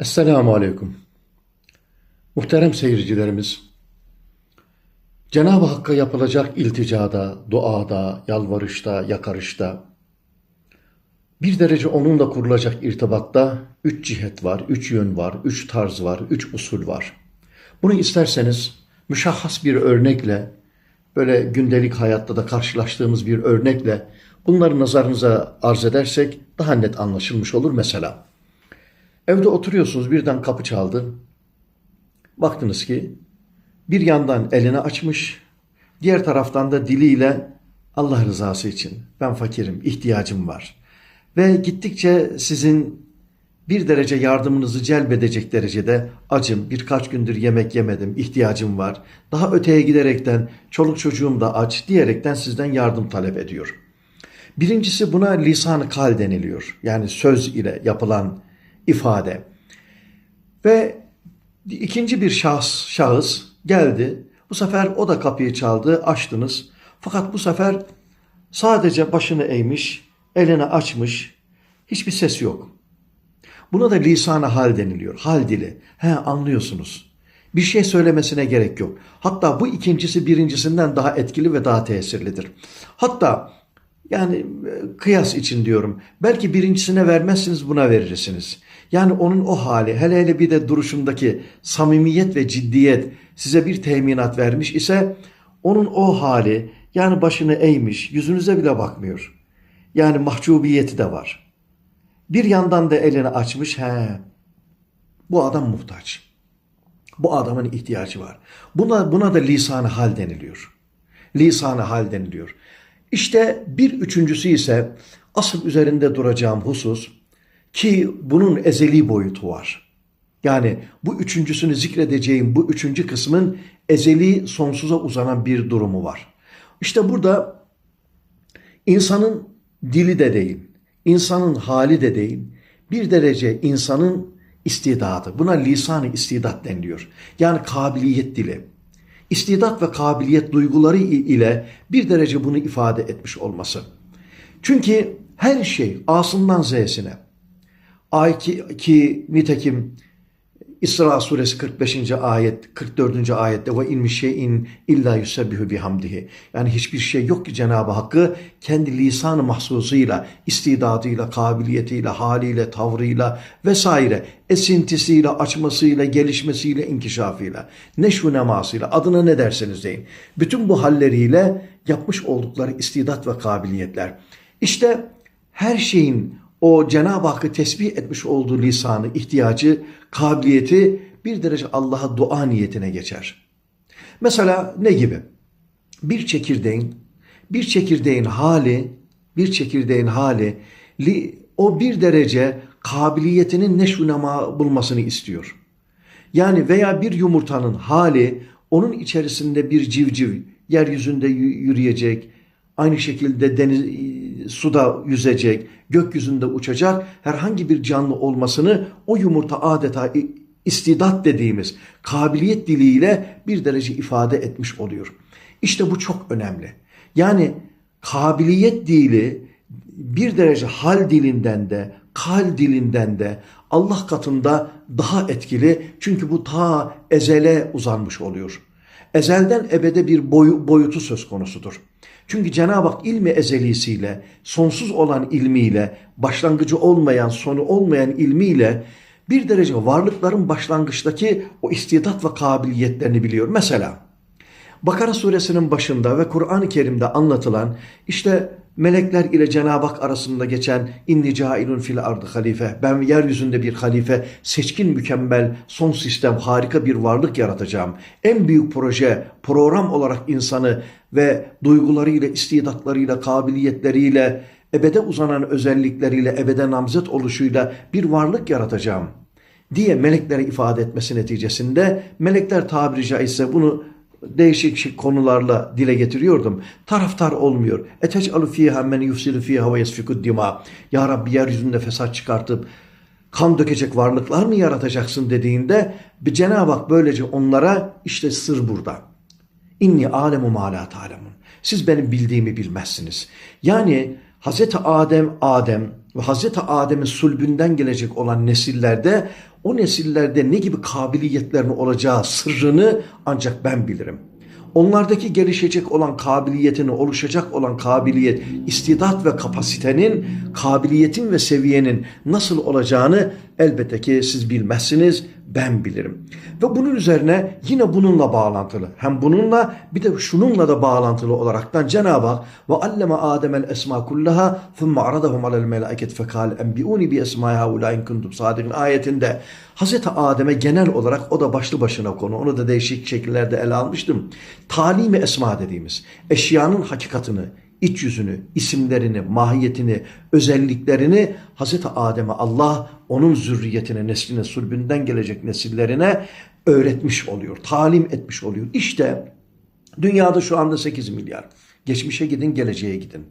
Esselamu Aleyküm. Muhterem seyircilerimiz, Cenab-ı Hakk'a yapılacak ilticada, duada, yalvarışta, yakarışta, bir derece onunla kurulacak irtibatta üç cihet var, üç yön var, üç tarz var, üç usul var. Bunu isterseniz müşahhas bir örnekle, böyle gündelik hayatta da karşılaştığımız bir örnekle bunları nazarınıza arz edersek daha net anlaşılmış olur mesela. Evde oturuyorsunuz birden kapı çaldı. Baktınız ki bir yandan elini açmış, diğer taraftan da diliyle Allah rızası için ben fakirim, ihtiyacım var. Ve gittikçe sizin bir derece yardımınızı celbedecek derecede acım, birkaç gündür yemek yemedim, ihtiyacım var. Daha öteye giderekten çoluk çocuğum da aç diyerekten sizden yardım talep ediyor. Birincisi buna lisan-ı kal deniliyor. Yani söz ile yapılan ifade. Ve ikinci bir şahıs, şahıs geldi. Bu sefer o da kapıyı çaldı, açtınız. Fakat bu sefer sadece başını eğmiş, elini açmış, hiçbir ses yok. Buna da lisan hal deniliyor, hal dili. He anlıyorsunuz. Bir şey söylemesine gerek yok. Hatta bu ikincisi birincisinden daha etkili ve daha tesirlidir. Hatta yani e, kıyas için diyorum. Belki birincisine vermezsiniz buna verirsiniz. Yani onun o hali hele hele bir de duruşundaki samimiyet ve ciddiyet size bir teminat vermiş ise onun o hali yani başını eğmiş yüzünüze bile bakmıyor. Yani mahcubiyeti de var. Bir yandan da elini açmış he bu adam muhtaç. Bu adamın ihtiyacı var. Buna, buna da lisan hal deniliyor. lisan hal deniliyor. İşte bir üçüncüsü ise asıl üzerinde duracağım husus ki bunun ezeli boyutu var. Yani bu üçüncüsünü zikredeceğim bu üçüncü kısmın ezeli sonsuza uzanan bir durumu var. İşte burada insanın dili de değil, insanın hali de değil, bir derece insanın istidadı. Buna lisan-ı istidat deniliyor. Yani kabiliyet dili istidat ve kabiliyet duyguları ile bir derece bunu ifade etmiş olması. Çünkü her şey A'sından Z'sine. A ki, ki nitekim İsra suresi 45. ayet 44. ayette ve in şeyin illa yusebbihu bihamdihi. Yani hiçbir şey yok ki Cenab-ı Hakk'ı kendi lisanı mahsusuyla, istidadıyla, kabiliyetiyle, haliyle, tavrıyla vesaire esintisiyle, açmasıyla, gelişmesiyle, inkişafıyla, neşvu nemasıyla adına ne derseniz deyin. Bütün bu halleriyle yapmış oldukları istidat ve kabiliyetler. İşte her şeyin o Cenab-ı Hakk'ı tesbih etmiş olduğu lisanı, ihtiyacı, kabiliyeti bir derece Allah'a dua niyetine geçer. Mesela ne gibi? Bir çekirdeğin, bir çekirdeğin hali, bir çekirdeğin hali, o bir derece kabiliyetinin neşvunama bulmasını istiyor. Yani veya bir yumurtanın hali onun içerisinde bir civciv yeryüzünde yürüyecek, aynı şekilde deniz suda yüzecek, gökyüzünde uçacak herhangi bir canlı olmasını o yumurta adeta istidat dediğimiz kabiliyet diliyle bir derece ifade etmiş oluyor. İşte bu çok önemli. Yani kabiliyet dili bir derece hal dilinden de kal dilinden de Allah katında daha etkili çünkü bu ta ezele uzanmış oluyor. Ezelden ebede bir boyu, boyutu söz konusudur. Çünkü Cenab-ı Hak ilmi ezelisiyle, sonsuz olan ilmiyle, başlangıcı olmayan, sonu olmayan ilmiyle bir derece varlıkların başlangıçtaki o istidat ve kabiliyetlerini biliyor. Mesela Bakara suresinin başında ve Kur'an-ı Kerim'de anlatılan işte melekler ile Cenab-ı Hak arasında geçen inni cailun fil ardı halife ben yeryüzünde bir halife seçkin mükemmel son sistem harika bir varlık yaratacağım. En büyük proje program olarak insanı ve duygularıyla istidatlarıyla kabiliyetleriyle ebede uzanan özellikleriyle ebede namzet oluşuyla bir varlık yaratacağım diye meleklere ifade etmesi neticesinde melekler tabiri caizse bunu değişik konularla dile getiriyordum. Taraftar olmuyor. Etec'alu fiha men yufsidu fiha ve yesfikud dima. Ya Rabbi yeryüzünde fesat çıkartıp kan dökecek varlıklar mı yaratacaksın dediğinde bir Cenab-ı Hak böylece onlara işte sır burada. İnni alemu ma la. Siz benim bildiğimi bilmezsiniz. Yani Hazreti Adem Adem ve Hazreti Adem'in sulbünden gelecek olan nesillerde o nesillerde ne gibi kabiliyetlerin olacağı sırrını ancak ben bilirim. Onlardaki gelişecek olan kabiliyetini, oluşacak olan kabiliyet, istidat ve kapasitenin, kabiliyetin ve seviyenin nasıl olacağını elbette ki siz bilmezsiniz, ben bilirim. Ve bunun üzerine yine bununla bağlantılı, hem bununla bir de şununla da bağlantılı olaraktan Cenab-ı Hak ve alleme Adem'el esma kullaha thumma aradahum alel melaiket fekal enbiuni bi esmai haulain kuntum sadikin ayetinde Hazreti Adem'e genel olarak o da başlı başına konu. Onu da değişik şekillerde ele almıştım. Talimi esma dediğimiz eşyanın hakikatını, iç yüzünü, isimlerini, mahiyetini, özelliklerini Hazreti Adem'e Allah onun zürriyetine, nesline, sulbünden gelecek nesillerine öğretmiş oluyor, talim etmiş oluyor. İşte dünyada şu anda 8 milyar. Geçmişe gidin, geleceğe gidin.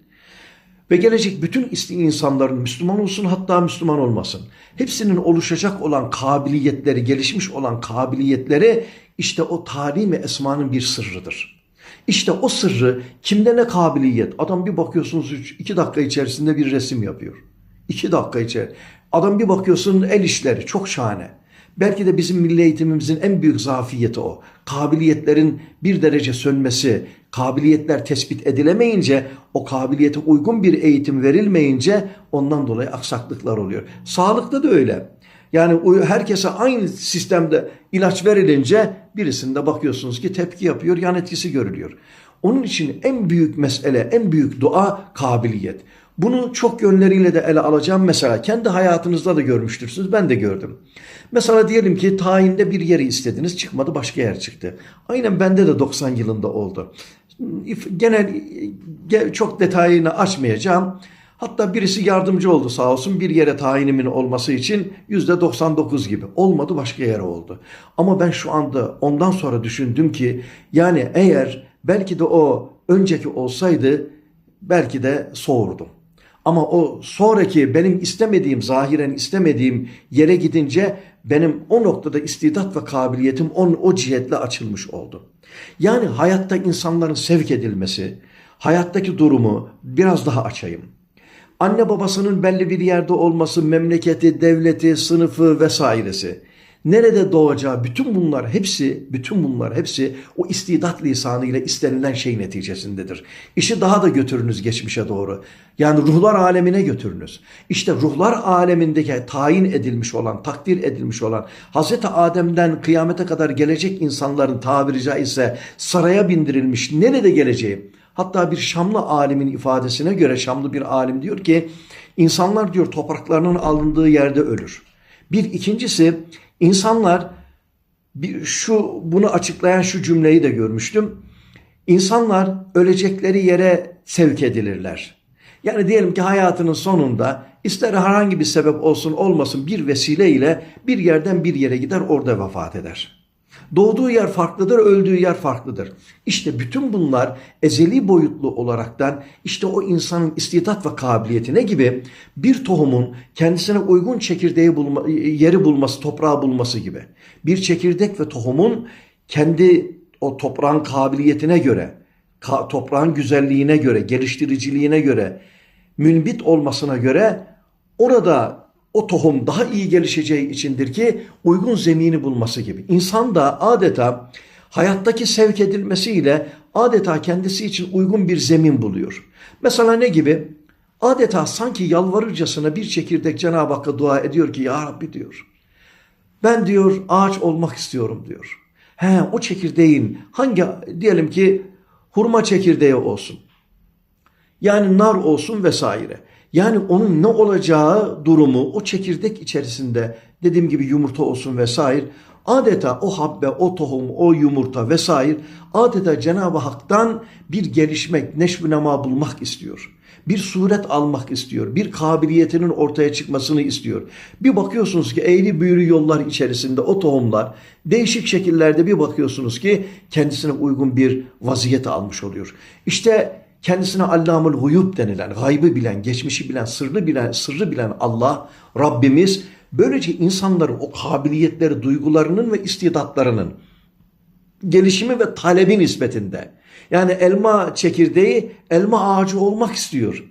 Ve gelecek bütün insanların Müslüman olsun hatta Müslüman olmasın. Hepsinin oluşacak olan kabiliyetleri, gelişmiş olan kabiliyetleri işte o talim esmanın bir sırrıdır. İşte o sırrı kimde ne kabiliyet? Adam bir bakıyorsunuz iki dakika içerisinde bir resim yapıyor. İki dakika içerisinde. Adam bir bakıyorsun el işleri çok şahane. Belki de bizim milli eğitimimizin en büyük zafiyeti o. Kabiliyetlerin bir derece sönmesi, kabiliyetler tespit edilemeyince, o kabiliyete uygun bir eğitim verilmeyince ondan dolayı aksaklıklar oluyor. Sağlıkta da öyle. Yani herkese aynı sistemde ilaç verilince birisinde bakıyorsunuz ki tepki yapıyor, yan etkisi görülüyor. Onun için en büyük mesele, en büyük dua kabiliyet. Bunu çok yönleriyle de ele alacağım. Mesela kendi hayatınızda da görmüştürsünüz. Ben de gördüm. Mesela diyelim ki tayinde bir yeri istediniz. Çıkmadı başka yer çıktı. Aynen bende de 90 yılında oldu. Genel çok detayını açmayacağım. Hatta birisi yardımcı oldu sağ olsun bir yere tayinimin olması için yüzde 99 gibi. Olmadı başka yere oldu. Ama ben şu anda ondan sonra düşündüm ki yani eğer belki de o önceki olsaydı belki de soğurdum. Ama o sonraki benim istemediğim, zahiren istemediğim yere gidince benim o noktada istidat ve kabiliyetim on, o cihetle açılmış oldu. Yani hayatta insanların sevk edilmesi, hayattaki durumu biraz daha açayım. Anne babasının belli bir yerde olması, memleketi, devleti, sınıfı vesairesi nerede doğacağı bütün bunlar hepsi bütün bunlar hepsi o istidat lisanıyla istenilen şey neticesindedir. İşi daha da götürünüz geçmişe doğru. Yani ruhlar alemine götürünüz. İşte ruhlar alemindeki tayin edilmiş olan, takdir edilmiş olan Hazreti Adem'den kıyamete kadar gelecek insanların tabiri caizse saraya bindirilmiş nerede geleceği Hatta bir Şamlı alimin ifadesine göre Şamlı bir alim diyor ki insanlar diyor topraklarının alındığı yerde ölür. Bir ikincisi İnsanlar bir, şu bunu açıklayan şu cümleyi de görmüştüm. İnsanlar ölecekleri yere sevk edilirler. Yani diyelim ki hayatının sonunda ister herhangi bir sebep olsun olmasın bir vesileyle bir yerden bir yere gider orada vefat eder. Doğduğu yer farklıdır, öldüğü yer farklıdır. İşte bütün bunlar ezeli boyutlu olaraktan işte o insanın istidat ve kabiliyetine gibi bir tohumun kendisine uygun çekirdeği bulma, yeri bulması, toprağı bulması gibi. Bir çekirdek ve tohumun kendi o toprağın kabiliyetine göre, ka, toprağın güzelliğine göre, geliştiriciliğine göre, münbit olmasına göre orada o tohum daha iyi gelişeceği içindir ki uygun zemini bulması gibi. İnsan da adeta hayattaki sevk edilmesiyle adeta kendisi için uygun bir zemin buluyor. Mesela ne gibi? Adeta sanki yalvarırcasına bir çekirdek Cenab-ı Hakk'a dua ediyor ki Ya Rabbi diyor. Ben diyor ağaç olmak istiyorum diyor. He o çekirdeğin hangi diyelim ki hurma çekirdeği olsun. Yani nar olsun vesaire. Yani onun ne olacağı durumu o çekirdek içerisinde dediğim gibi yumurta olsun vesaire adeta o habbe, o tohum, o yumurta vesaire adeta Cenab-ı Hak'tan bir gelişmek, neşvünema bulmak istiyor. Bir suret almak istiyor. Bir kabiliyetinin ortaya çıkmasını istiyor. Bir bakıyorsunuz ki eğri büğrü yollar içerisinde o tohumlar değişik şekillerde bir bakıyorsunuz ki kendisine uygun bir vaziyet almış oluyor. İşte kendisine Allamul Huyub denilen, gaybı bilen, geçmişi bilen, sırrı bilen, sırrı bilen Allah, Rabbimiz böylece insanların o kabiliyetleri, duygularının ve istidatlarının gelişimi ve talebi nispetinde. Yani elma çekirdeği elma ağacı olmak istiyor.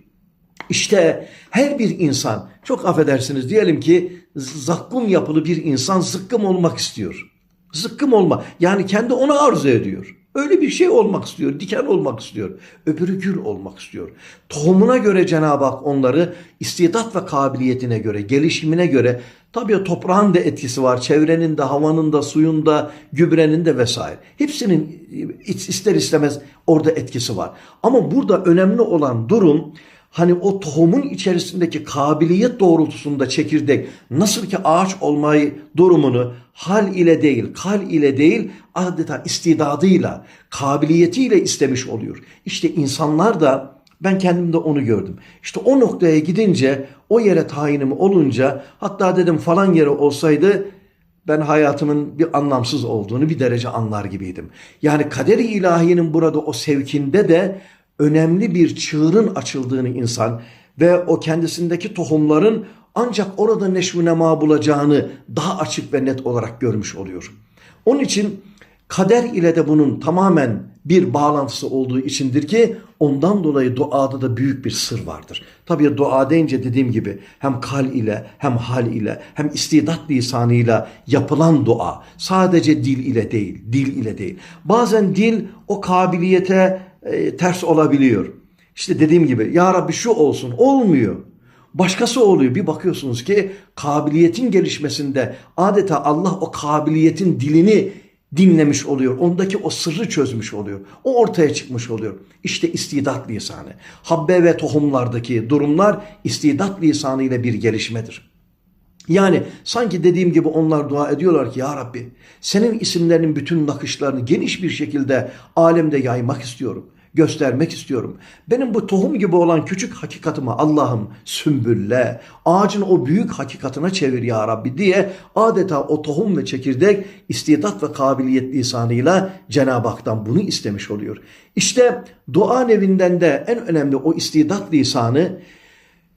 İşte her bir insan çok affedersiniz diyelim ki zakkum yapılı bir insan zıkkım olmak istiyor. Zıkkım olma yani kendi onu arzu ediyor. Öyle bir şey olmak istiyor, diken olmak istiyor. Öbürü gül olmak istiyor. Tohumuna göre Cenab-ı Hak onları istidat ve kabiliyetine göre, gelişimine göre tabii toprağın da etkisi var. Çevrenin de, havanın da, suyun da, gübrenin de vesaire. Hepsinin ister istemez orada etkisi var. Ama burada önemli olan durum hani o tohumun içerisindeki kabiliyet doğrultusunda çekirdek nasıl ki ağaç olmayı durumunu hal ile değil, kal ile değil adeta istidadıyla, kabiliyetiyle istemiş oluyor. İşte insanlar da ben kendimde onu gördüm. İşte o noktaya gidince, o yere tayinim olunca hatta dedim falan yere olsaydı ben hayatımın bir anlamsız olduğunu bir derece anlar gibiydim. Yani kaderi ilahiyenin burada o sevkinde de önemli bir çığırın açıldığını insan ve o kendisindeki tohumların ancak orada neşv nema bulacağını daha açık ve net olarak görmüş oluyor. Onun için kader ile de bunun tamamen bir bağlantısı olduğu içindir ki ondan dolayı duada da büyük bir sır vardır. Tabii dua deyince dediğim gibi hem kal ile hem hal ile hem istidat lisanıyla yapılan dua sadece dil ile değil, dil ile değil. Bazen dil o kabiliyete e, ters olabiliyor. İşte dediğim gibi ya Rabbi şu olsun olmuyor. Başkası oluyor. Bir bakıyorsunuz ki kabiliyetin gelişmesinde adeta Allah o kabiliyetin dilini dinlemiş oluyor. Ondaki o sırrı çözmüş oluyor. O ortaya çıkmış oluyor. İşte istidat lisanı. Habbe ve tohumlardaki durumlar istidat lisanı ile bir gelişmedir. Yani sanki dediğim gibi onlar dua ediyorlar ki ya Rabbi senin isimlerinin bütün nakışlarını geniş bir şekilde alemde yaymak istiyorum göstermek istiyorum. Benim bu tohum gibi olan küçük hakikatimi Allah'ım sümbülle, ağacın o büyük hakikatine çevir ya Rabbi diye adeta o tohum ve çekirdek istidat ve kabiliyet lisanıyla Cenab-ı Hak'tan bunu istemiş oluyor. İşte dua nevinden de en önemli o istidat lisanı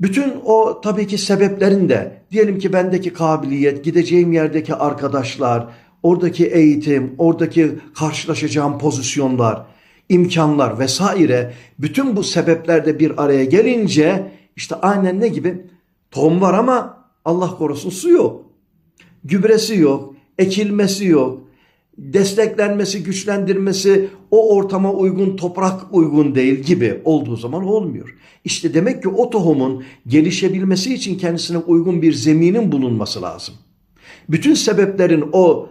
bütün o tabii ki sebeplerin de diyelim ki bendeki kabiliyet, gideceğim yerdeki arkadaşlar, oradaki eğitim, oradaki karşılaşacağım pozisyonlar, imkanlar vesaire bütün bu sebepler bir araya gelince işte aynen ne gibi? Tohum var ama Allah korusun su yok. Gübresi yok, ekilmesi yok, desteklenmesi, güçlendirmesi o ortama uygun, toprak uygun değil gibi olduğu zaman olmuyor. İşte demek ki o tohumun gelişebilmesi için kendisine uygun bir zeminin bulunması lazım. Bütün sebeplerin o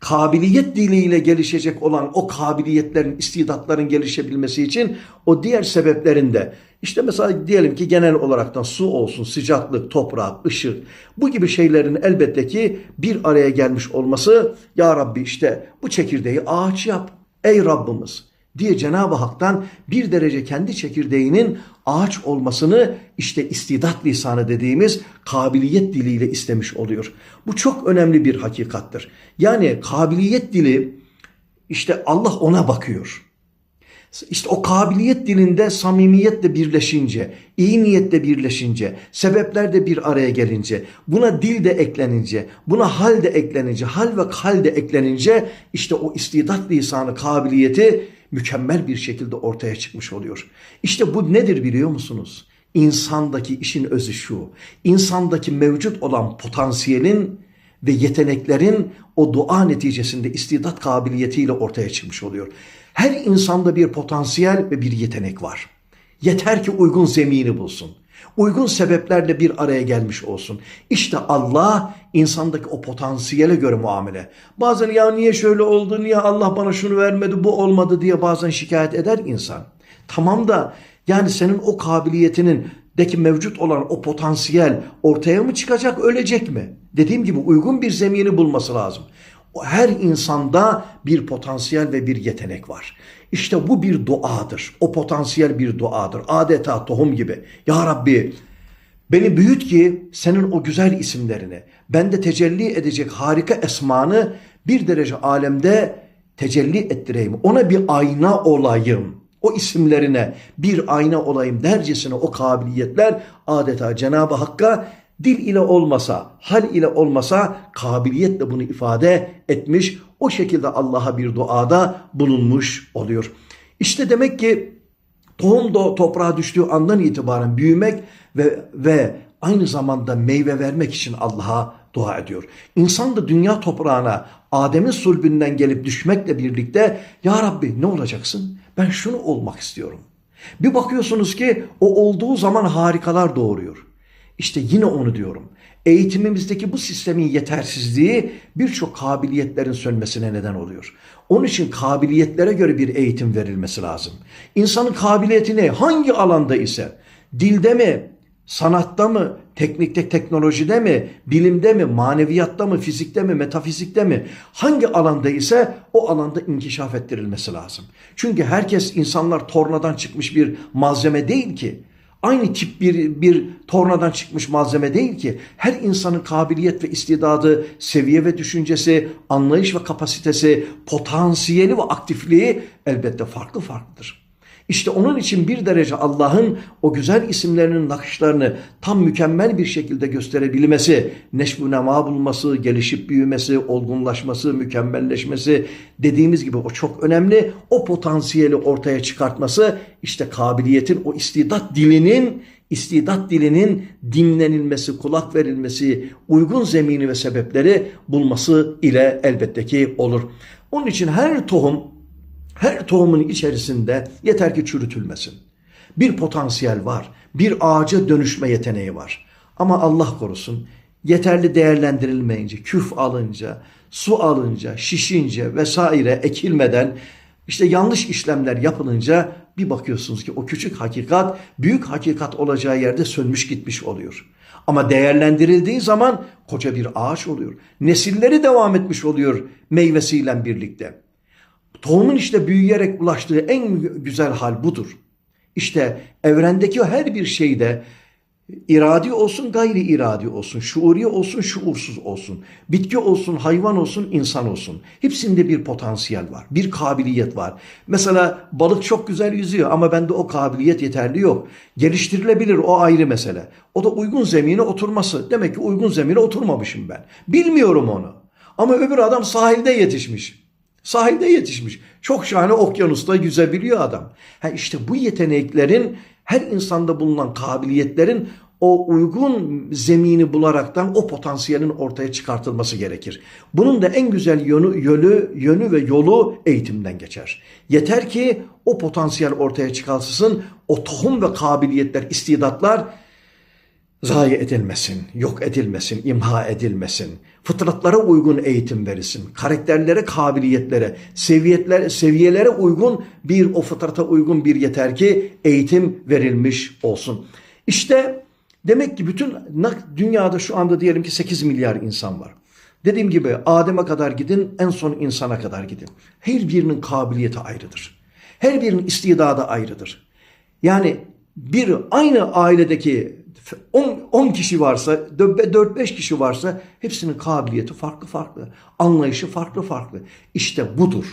kabiliyet diliyle gelişecek olan o kabiliyetlerin, istidatların gelişebilmesi için o diğer sebeplerinde işte mesela diyelim ki genel olaraktan su olsun, sıcaklık, toprak, ışık bu gibi şeylerin elbette ki bir araya gelmiş olması ya Rabbi işte bu çekirdeği ağaç yap ey Rabbimiz diye Cenab-ı Hak'tan bir derece kendi çekirdeğinin ağaç olmasını işte istidat lisanı dediğimiz kabiliyet diliyle istemiş oluyor. Bu çok önemli bir hakikattır. Yani kabiliyet dili işte Allah ona bakıyor. İşte o kabiliyet dilinde samimiyetle birleşince, iyi niyetle birleşince, sebepler de bir araya gelince, buna dil de eklenince, buna hal de eklenince, hal ve kal de eklenince işte o istidat lisanı kabiliyeti mükemmel bir şekilde ortaya çıkmış oluyor. İşte bu nedir biliyor musunuz? İnsandaki işin özü şu. İnsandaki mevcut olan potansiyelin ve yeteneklerin o dua neticesinde istidat kabiliyetiyle ortaya çıkmış oluyor. Her insanda bir potansiyel ve bir yetenek var. Yeter ki uygun zemini bulsun uygun sebeplerle bir araya gelmiş olsun. İşte Allah insandaki o potansiyele göre muamele. Bazen ya niye şöyle oldu, niye Allah bana şunu vermedi, bu olmadı diye bazen şikayet eder insan. Tamam da yani senin o kabiliyetinin deki mevcut olan o potansiyel ortaya mı çıkacak, ölecek mi? Dediğim gibi uygun bir zemini bulması lazım. Her insanda bir potansiyel ve bir yetenek var. İşte bu bir duadır. O potansiyel bir duadır. Adeta tohum gibi. Ya Rabbi beni büyüt ki senin o güzel isimlerini, bende tecelli edecek harika esmanı bir derece alemde tecelli ettireyim. Ona bir ayna olayım. O isimlerine bir ayna olayım dercesine o kabiliyetler adeta Cenab-ı Hakk'a dil ile olmasa, hal ile olmasa kabiliyetle bunu ifade etmiş. O şekilde Allah'a bir duada bulunmuş oluyor. İşte demek ki Tohum da toprağa düştüğü andan itibaren büyümek ve ve aynı zamanda meyve vermek için Allah'a dua ediyor. İnsan da dünya toprağına Adem'in sulbünden gelip düşmekle birlikte Ya Rabbi ne olacaksın? Ben şunu olmak istiyorum. Bir bakıyorsunuz ki o olduğu zaman harikalar doğuruyor. İşte yine onu diyorum. Eğitimimizdeki bu sistemin yetersizliği birçok kabiliyetlerin sönmesine neden oluyor. Onun için kabiliyetlere göre bir eğitim verilmesi lazım. İnsanın kabiliyeti ne? Hangi alanda ise dilde mi, sanatta mı, teknikte, teknolojide mi, bilimde mi, maneviyatta mı, fizikte mi, metafizikte mi, hangi alanda ise o alanda inkişaf ettirilmesi lazım. Çünkü herkes insanlar tornadan çıkmış bir malzeme değil ki. Aynı tip bir, bir tornadan çıkmış malzeme değil ki. Her insanın kabiliyet ve istidadı, seviye ve düşüncesi, anlayış ve kapasitesi, potansiyeli ve aktifliği elbette farklı farklıdır. İşte onun için bir derece Allah'ın o güzel isimlerinin nakışlarını tam mükemmel bir şekilde gösterebilmesi, neşbu nema bulması, gelişip büyümesi, olgunlaşması, mükemmelleşmesi dediğimiz gibi o çok önemli. O potansiyeli ortaya çıkartması işte kabiliyetin o istidat dilinin istidat dilinin dinlenilmesi, kulak verilmesi, uygun zemini ve sebepleri bulması ile elbette ki olur. Onun için her tohum her tohumun içerisinde yeter ki çürütülmesin. Bir potansiyel var. Bir ağaca dönüşme yeteneği var. Ama Allah korusun yeterli değerlendirilmeyince, küf alınca, su alınca, şişince vesaire ekilmeden işte yanlış işlemler yapılınca bir bakıyorsunuz ki o küçük hakikat büyük hakikat olacağı yerde sönmüş gitmiş oluyor. Ama değerlendirildiği zaman koca bir ağaç oluyor. Nesilleri devam etmiş oluyor meyvesiyle birlikte. Tohumun işte büyüyerek ulaştığı en güzel hal budur. İşte evrendeki her bir şeyde iradi olsun, gayri iradi olsun, şuuri olsun, şuursuz olsun, bitki olsun, hayvan olsun, insan olsun. Hepsinde bir potansiyel var, bir kabiliyet var. Mesela balık çok güzel yüzüyor ama bende o kabiliyet yeterli yok. Geliştirilebilir o ayrı mesele. O da uygun zemine oturması. Demek ki uygun zemine oturmamışım ben. Bilmiyorum onu. Ama öbür adam sahilde yetişmiş. Sahilde yetişmiş. Çok şahane okyanusta yüzebiliyor adam. Ha işte bu yeteneklerin her insanda bulunan kabiliyetlerin o uygun zemini bularaktan o potansiyelin ortaya çıkartılması gerekir. Bunun da en güzel yönü, yönü, yönü ve yolu eğitimden geçer. Yeter ki o potansiyel ortaya çıkarılsın, o tohum ve kabiliyetler, istidatlar zayi edilmesin, yok edilmesin, imha edilmesin. Fıtratlara uygun eğitim verilsin. Karakterlere, kabiliyetlere, seviyetler, seviyelere uygun bir o fıtrata uygun bir yeter ki eğitim verilmiş olsun. İşte demek ki bütün dünyada şu anda diyelim ki 8 milyar insan var. Dediğim gibi Adem'e kadar gidin, en son insana kadar gidin. Her birinin kabiliyeti ayrıdır. Her birinin istidadı ayrıdır. Yani bir aynı ailedeki 10 kişi varsa, 4-5 kişi varsa hepsinin kabiliyeti farklı farklı. Anlayışı farklı farklı. İşte budur.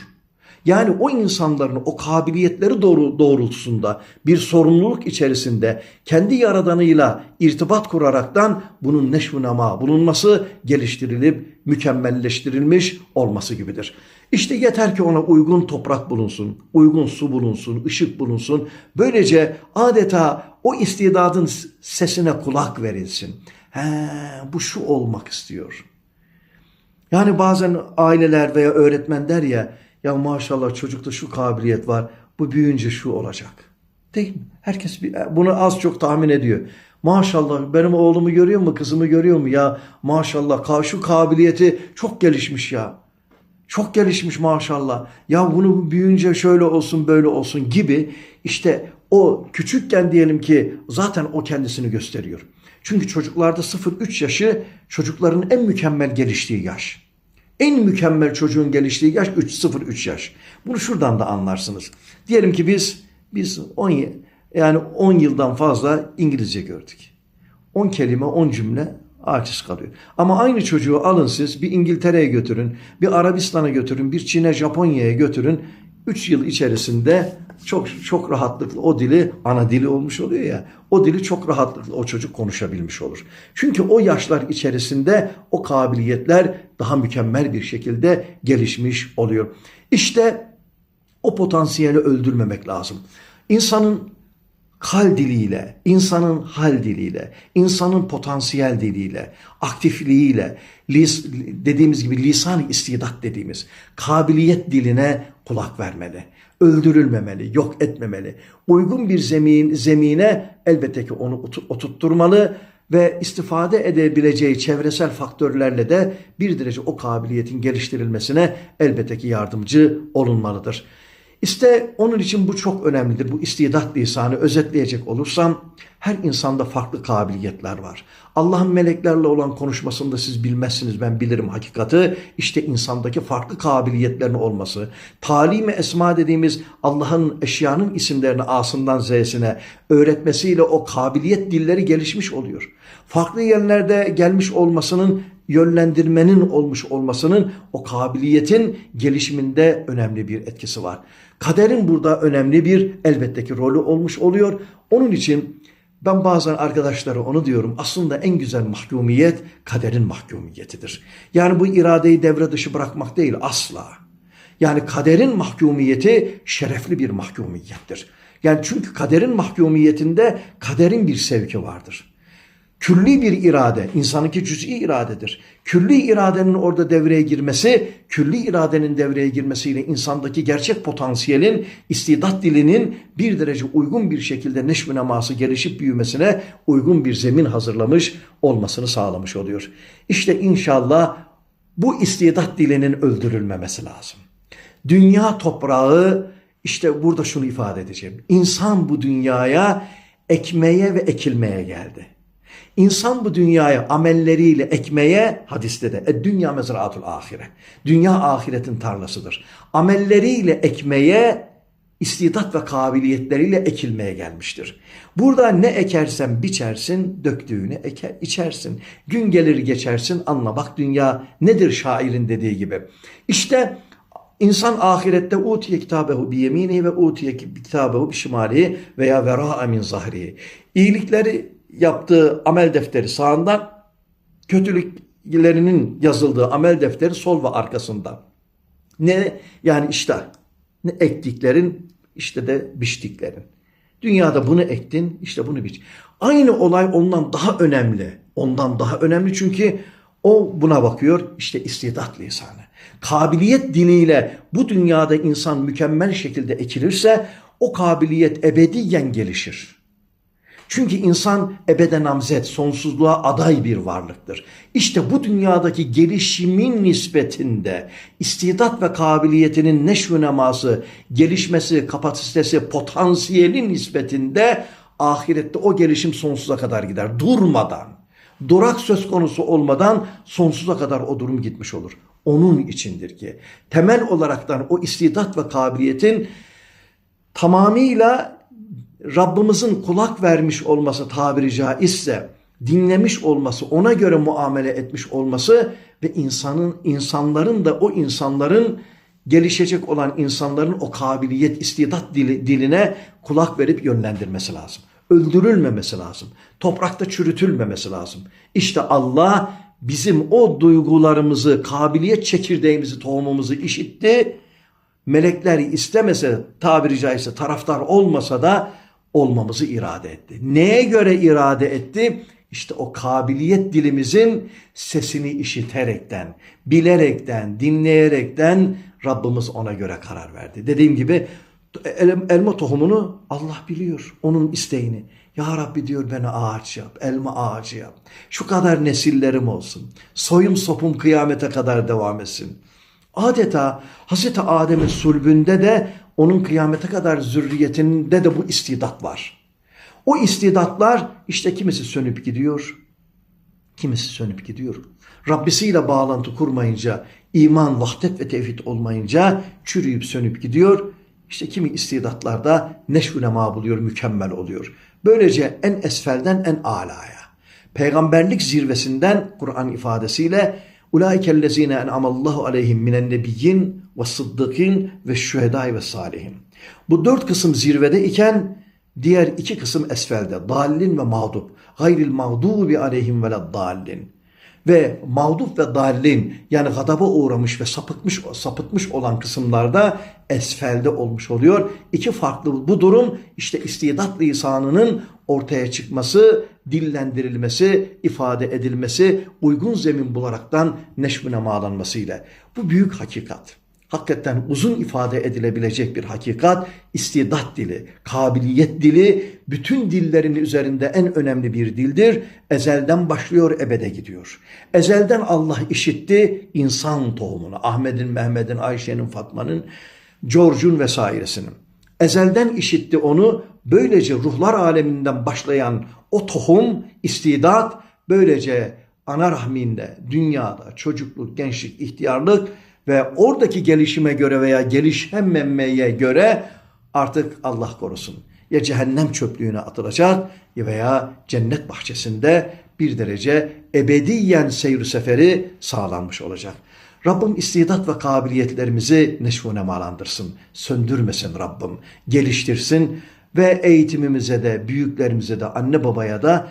Yani o insanların o kabiliyetleri doğru, doğrultusunda bir sorumluluk içerisinde kendi yaradanıyla irtibat kuraraktan bunun neşvunama bulunması geliştirilip mükemmelleştirilmiş olması gibidir. İşte yeter ki ona uygun toprak bulunsun, uygun su bulunsun, ışık bulunsun. Böylece adeta o istidadın sesine kulak verilsin. He, bu şu olmak istiyor. Yani bazen aileler veya öğretmen der ya, ya maşallah çocukta şu kabiliyet var, bu büyüyünce şu olacak. Değil mi? Herkes bunu az çok tahmin ediyor. Maşallah benim oğlumu görüyor mu, kızımı görüyor mu ya? Maşallah şu kabiliyeti çok gelişmiş ya. Çok gelişmiş maşallah. Ya bunu büyüyünce şöyle olsun böyle olsun gibi işte o küçükken diyelim ki zaten o kendisini gösteriyor. Çünkü çocuklarda 0-3 yaşı çocukların en mükemmel geliştiği yaş. En mükemmel çocuğun geliştiği yaş 0-3 yaş. Bunu şuradan da anlarsınız. Diyelim ki biz biz 10 yani 10 yıldan fazla İngilizce gördük. 10 kelime, 10 cümle aciz kalıyor. Ama aynı çocuğu alın siz bir İngiltere'ye götürün, bir Arabistan'a götürün, bir Çin'e, Japonya'ya götürün. 3 yıl içerisinde çok çok rahatlıkla o dili ana dili olmuş oluyor ya. O dili çok rahatlıkla o çocuk konuşabilmiş olur. Çünkü o yaşlar içerisinde o kabiliyetler daha mükemmel bir şekilde gelişmiş oluyor. İşte o potansiyeli öldürmemek lazım. İnsanın kal diliyle, insanın hal diliyle, insanın potansiyel diliyle, aktifliğiyle, lis, dediğimiz gibi lisan istidat dediğimiz kabiliyet diline kulak vermeli. Öldürülmemeli, yok etmemeli. Uygun bir zemin, zemine elbette ki onu oturtturmalı ve istifade edebileceği çevresel faktörlerle de bir derece o kabiliyetin geliştirilmesine elbette ki yardımcı olunmalıdır. İşte onun için bu çok önemlidir. Bu istidat lisanı özetleyecek olursam her insanda farklı kabiliyetler var. Allah'ın meleklerle olan konuşmasında siz bilmezsiniz ben bilirim hakikati. İşte insandaki farklı kabiliyetlerin olması. Talim-i esma dediğimiz Allah'ın eşyanın isimlerini A'sından Z'sine öğretmesiyle o kabiliyet dilleri gelişmiş oluyor. Farklı yerlerde gelmiş olmasının yönlendirmenin olmuş olmasının o kabiliyetin gelişiminde önemli bir etkisi var. Kaderin burada önemli bir elbette ki rolü olmuş oluyor. Onun için ben bazen arkadaşlara onu diyorum aslında en güzel mahkumiyet kaderin mahkumiyetidir. Yani bu iradeyi devre dışı bırakmak değil asla. Yani kaderin mahkumiyeti şerefli bir mahkumiyettir. Yani çünkü kaderin mahkumiyetinde kaderin bir sevki vardır külli bir irade, insanınki cüz'i iradedir. Külli iradenin orada devreye girmesi, külli iradenin devreye girmesiyle insandaki gerçek potansiyelin, istidat dilinin bir derece uygun bir şekilde neşv neması gelişip büyümesine uygun bir zemin hazırlamış olmasını sağlamış oluyor. İşte inşallah bu istidat dilinin öldürülmemesi lazım. Dünya toprağı işte burada şunu ifade edeceğim. İnsan bu dünyaya ekmeye ve ekilmeye geldi. İnsan bu dünyaya amelleriyle ekmeye hadiste de e, dünya mezraatul ahire. Dünya ahiretin tarlasıdır. Amelleriyle ekmeye istidat ve kabiliyetleriyle ekilmeye gelmiştir. Burada ne ekersen biçersin, döktüğünü eker, içersin. Gün gelir geçersin, anla bak dünya nedir şairin dediği gibi. İşte insan ahirette utiye kitabehu bi yemini ve utiye kitabehu bi şimali veya vera min zahri. İyilikleri yaptığı amel defteri sağından, kötülüklerinin yazıldığı amel defteri sol ve arkasında. Ne yani işte ne ektiklerin işte de biçtiklerin. Dünyada bunu ektin işte bunu biç. Aynı olay ondan daha önemli. Ondan daha önemli çünkü o buna bakıyor işte istidat lisanı. Kabiliyet diniyle bu dünyada insan mükemmel şekilde ekilirse o kabiliyet ebediyen gelişir. Çünkü insan ebede namzet, sonsuzluğa aday bir varlıktır. İşte bu dünyadaki gelişimin nispetinde istidat ve kabiliyetinin neşv neması, gelişmesi, kapasitesi, potansiyeli nispetinde ahirette o gelişim sonsuza kadar gider. Durmadan, durak söz konusu olmadan sonsuza kadar o durum gitmiş olur. Onun içindir ki temel olaraktan o istidat ve kabiliyetin tamamıyla Rabbimizin kulak vermiş olması tabiri caizse dinlemiş olması, ona göre muamele etmiş olması ve insanın insanların da o insanların gelişecek olan insanların o kabiliyet, istidat dili, diline kulak verip yönlendirmesi lazım. Öldürülmemesi lazım. Toprakta çürütülmemesi lazım. İşte Allah bizim o duygularımızı, kabiliyet çekirdeğimizi, tohumumuzu işitti. Melekler istemese tabiri caizse taraftar olmasa da olmamızı irade etti. Neye göre irade etti? İşte o kabiliyet dilimizin sesini işiterekten, bilerekten, dinleyerekten Rabbimiz ona göre karar verdi. Dediğim gibi elma tohumunu Allah biliyor. Onun isteğini. Ya Rabbi diyor beni ağaç yap, elma ağacı yap. Şu kadar nesillerim olsun. Soyum sopum kıyamete kadar devam etsin. Adeta Hazreti Adem'in sulbünde de onun kıyamete kadar zürriyetinde de bu istidat var. O istidatlar işte kimisi sönüp gidiyor, kimisi sönüp gidiyor. Rabbisiyle bağlantı kurmayınca, iman, vahdet ve tevhid olmayınca çürüyüp sönüp gidiyor. İşte kimi istidatlarda neşvü buluyor, mükemmel oluyor. Böylece en esfelden en alaya. Peygamberlik zirvesinden Kur'an ifadesiyle Ulaikellezine en'amallahu aleyhim minen nebiyyin ve sıddıkin ve şühedai ve salihin. Bu dört kısım zirvede iken diğer iki kısım esfelde. Dallin ve mağdub. Gayril mağdubi aleyhim ve dallin. Ve mağdup ve dallin yani gadaba uğramış ve sapıtmış sapıtmış olan kısımlarda esfelde olmuş oluyor. İki farklı bu durum işte istidat lisanının ortaya çıkması, dillendirilmesi, ifade edilmesi, uygun zemin bularaktan neşvine mağlanmasıyla. Bu büyük hakikat. Hakikaten uzun ifade edilebilecek bir hakikat, istidat dili, kabiliyet dili, bütün dillerin üzerinde en önemli bir dildir. Ezelden başlıyor, ebede gidiyor. Ezelden Allah işitti insan tohumunu, Ahmet'in, Mehmet'in, Ayşe'nin, Fatma'nın, George'un vesairesinin. Ezelden işitti onu, böylece ruhlar aleminden başlayan o tohum, istidat, böylece ana rahminde, dünyada, çocukluk, gençlik, ihtiyarlık ve oradaki gelişime göre veya gelişememeye göre artık Allah korusun ya cehennem çöplüğüne atılacak veya cennet bahçesinde bir derece ebediyen seyir seferi sağlanmış olacak. Rabbim istidat ve kabiliyetlerimizi neşvune malandırsın. Söndürmesin Rabbim. Geliştirsin ve eğitimimize de, büyüklerimize de, anne babaya da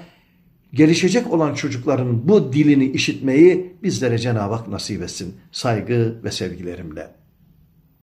gelişecek olan çocukların bu dilini işitmeyi bizlere Cenab-ı Hak nasip etsin. Saygı ve sevgilerimle.